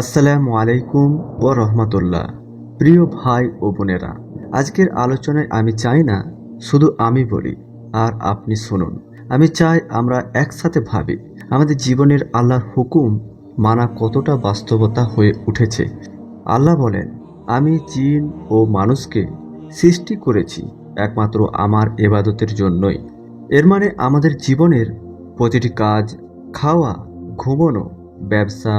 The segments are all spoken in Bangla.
আসসালামু আলাইকুম ও রহমতুল্লাহ। প্রিয় ভাই ও বোনেরা, আজকের আলোচনায় আমি চাই না শুধু আমি বলি, আর আপনি শুনুন। আমি চাই আমরা একসাথে ভাবি, আমাদের জীবনের আল্লাহর হুকুম মানা কতটা বাস্তবতা হয়ে উঠেছে। আল্লাহ বলেন, আমি জিন ও মানুষকে সৃষ্টি করেছি একমাত্র আমার এবাদতের জন্যই। এর মানে আমাদের জীবনের প্রতিটি কাজ, খাওয়া, ঘুমানো, ব্যবসা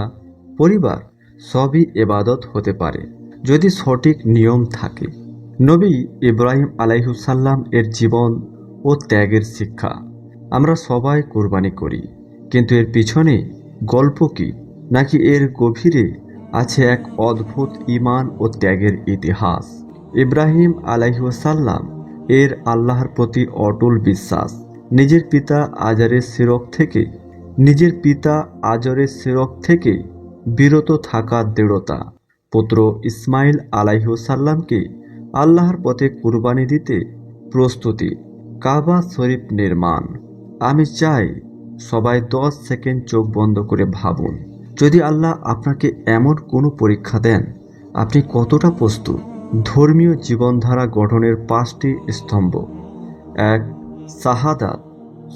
পরিবার সবই এবাদত হতে পারে, যদি সঠিক নিয়ম থাকে। নবী ইব্রাহিম আলাইহুসাল্লাম এর জীবন ও ত্যাগের শিক্ষা। আমরা সবাই কোরবানি করি, কিন্তু এর পিছনে গল্প কি, নাকি এর গভীরে আছে এক অদ্ভুত ইমান ও ত্যাগের ইতিহাস? ইব্রাহিম আলাইহুসাল্লাম এর আল্লাহর প্রতি অটল বিশ্বাস, নিজের পিতা আজারের শিরক থেকে, নিজের পিতা আজরের শিরক থেকে বিরত থাকার দৃঢ়তা। পুত্র ইসমাইল আলাইহুসাল্লামকে আল্লাহর পথে কুরবানি দিতে প্রস্তুতি। কাবা শরীফ নির্মাণ। আমি চাই সবাই দশ সেকেন্ড চোখ বন্ধ করে ভাবুন, যদি আল্লাহ আপনাকে এমন কোনো পরীক্ষা দেন, আপনি কতটা প্রস্তুত? ধর্মীয় জীবনধারা গঠনের পাঁচটি স্তম্ভ। এক, শাহাদাত।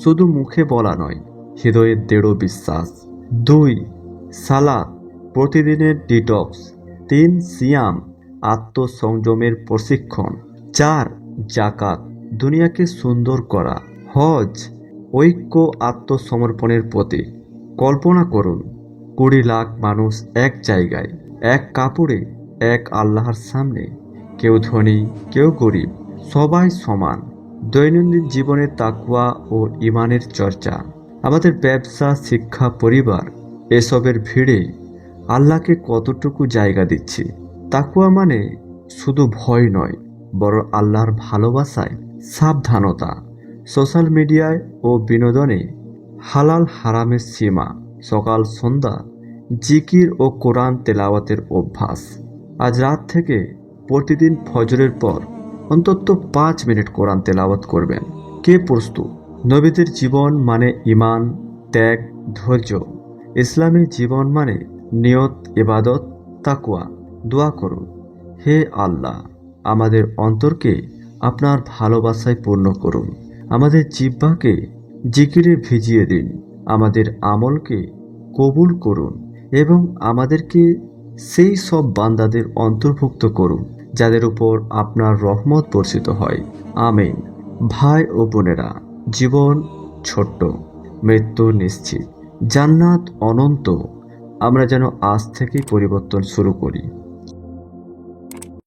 শুধু মুখে বলা নয় হৃদয়ের দৃঢ় বিশ্বাস। দুই সালাদ, প্রতিদিনের ডিটক্স। তিন, সিয়াম, আত্মসংযমের প্রশিক্ষণ। চার, জাকাত, দুনিয়াকে সুন্দর করা। হজ, ঐক্য আত্মসমর্পণের প্রতি কল্পনা করুন, কুড়ি লাখ মানুষ এক জায়গায়, এক কাপড়ে, এক আল্লাহর সামনে। কেউ ধনী, কেউ গরিব, সবাই সমান। দৈনন্দিন জীবনে তাকুয়া ও ইমানের চর্চা। আমাদের ব্যবসা, শিক্ষা, পরিবার এসবের ভিড়ে আল্লাহকে কতটুকু জায়গা দিচ্ছি? তাকুয়া মানে শুধু ভয় নয় বড় আল্লাহর ভালোবাসায় সাবধানতা। সোশ্যাল মিডিয়ায় ও বিনোদনে হালাল হারামের সীমা, সকাল, সন্ধ্যা, জিকির ও কোরআন তেলাওয়াতের অভ্যাস। আজ রাত থেকে প্রতিদিন ফজরের পর অন্তত পাঁচ মিনিট কোরআন তেলাওয়াত করবেন। কে প্রস্তুত? নবীদের জীবন মানে ইমান ত্যাগ, ধৈর্য। ইসলামী জীবন মানে নিয়ত, ইবাদত তাকুয়া দোয়া করুন হে আল্লাহ, আমাদের অন্তরকে আপনার ভালোবাসায় পূর্ণ করুন। আমাদের জিব্বাকে জিকিরে ভিজিয়ে দিন। আমাদের আমলকে কবুল করুন এবং আমাদেরকে সেই সব বান্দাদের অন্তর্ভুক্ত করুন, যাদের উপর আপনার রহমত বর্ষিত হয়। আমিন। ভাই ও বোনেরা, জীবন ছোট্ট, মৃত্যু নিশ্চিত। জান্নাত অনন্ত। আমরা যেন আজ থেকে পরিবর্তন শুরু করি।